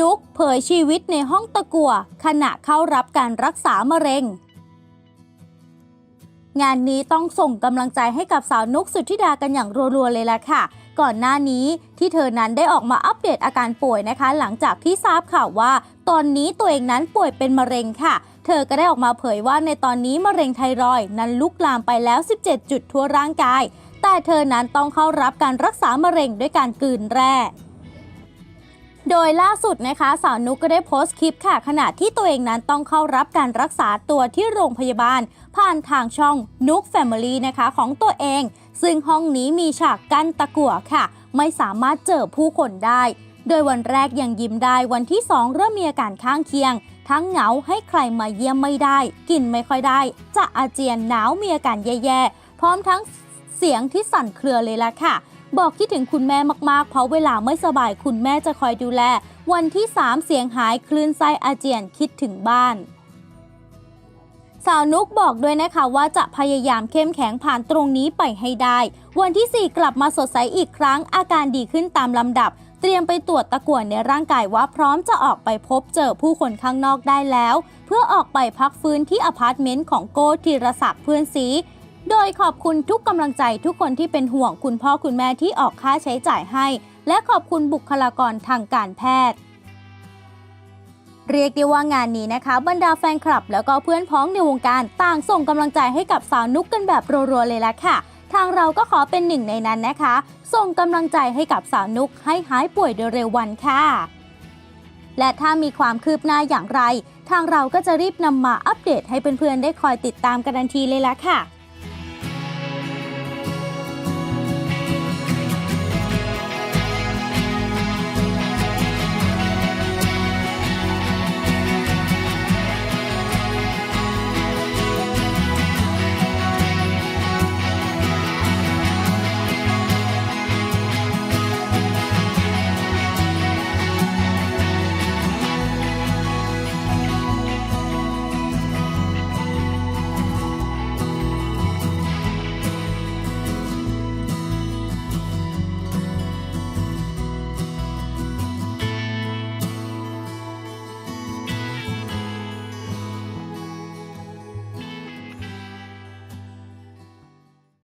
นุกเผยชีวิตในห้องตะกัวขณะเข้ารับการรักษามะเร็ง งานนี้ต้องส่งกำลังใจให้กับสาวนุกสุธิดากันอย่างรัวๆเลยล่ะค่ะ ก่อนหน้านี้ที่เธอนั้นได้ออกมาอัปเดตอาการป่วยนะคะ หลังจากที่ทราบข่าวว่า ตอนนี้ตัวเองนั้นป่วยเป็นมะเร็งค่ะเธอก็ได้ออกมาเผยว่าในตอนนี้มะเร็งไทรอยนั้นลุกลามไปแล้ว 17 จุดทั่วร่างกาย แต่เธอนั้นต้องเข้ารับการรักษามะเร็งด้วยการกลืนแร่ โดยล่าสุดนะคะสาวนุกก็ได้โพสต์คลิปค่ะ ขณะที่ตัวเองนั้นต้องเข้ารับการรักษาตัวที่โรงพยาบาล ผ่านทางช่องนุกแฟมิลี่นะคะของตัวเอง ซึ่งห้องนี้มีฉากกั้นตะกั่วค่ะ ไม่สามารถเจอผู้คนได้ โดยวันแรกยังยิ้มได้วันที่ 2 เริ่มมีอาการข้างเคียง ทั้งเหงาให้ใครมาเยี่ยมไม่ได้ กินไม่ค่อยได้ จะอาเจียนหนาวมีอาการแย่ๆพร้อมทั้งเสียงที่สั่นเครือเลยล่ะค่ะ บอกคิดถึงคุณแม่มากๆ เพราะเวลาไม่สบายคุณแม่จะคอยดูแล วันที่ 3 เสียงหายคลื่นไส้อาเจียนคิดถึงบ้าน สาวนุกบอกด้วยนะคะว่าจะพยายามเข้มแข็งผ่านตรงนี้ไปให้ได้ วันที่ 4 กลับมาสดใสอีกครั้ง อาการดีขึ้นตามลำดับ เตรียมไปตรวจตะกั่วในร่างกายว่าพร้อมจะออกไปพบเจอผู้คนข้างนอกได้แล้ว เพื่อออกไปพักฟื้นที่อพาร์ตเมนต์ของโก้ธีรศักดิ์เพื่อนซี โดยขอบคุณทุกกำลังใจทุกคนที่เป็นห่วงคุณพ่อคุณแม่ที่ออกค่าใช้จ่ายให้ และขอบคุณบุคลากรทางการแพทย์ เรียกได้ว่างานนี้นะคะ บรรดาแฟนคลับ แล้วก็เพื่อนพ้องในวงการต่างส่งกำลังใจให้กับสาวนุกกันแบบรัวๆเลยละค่ะ ทางเราก็ขอเป็นหนึ่งในนั้นนะคะ ส่งกำลังใจให้กับสาวนุกให้หายป่วยโดยเร็ววันค่ะ และถ้ามีความคืบหน้าอย่างไร ทางเราก็จะรีบนำมาอัปเดตให้เพื่อนๆได้คอยติดตามกันทันทีเลยละค่ะ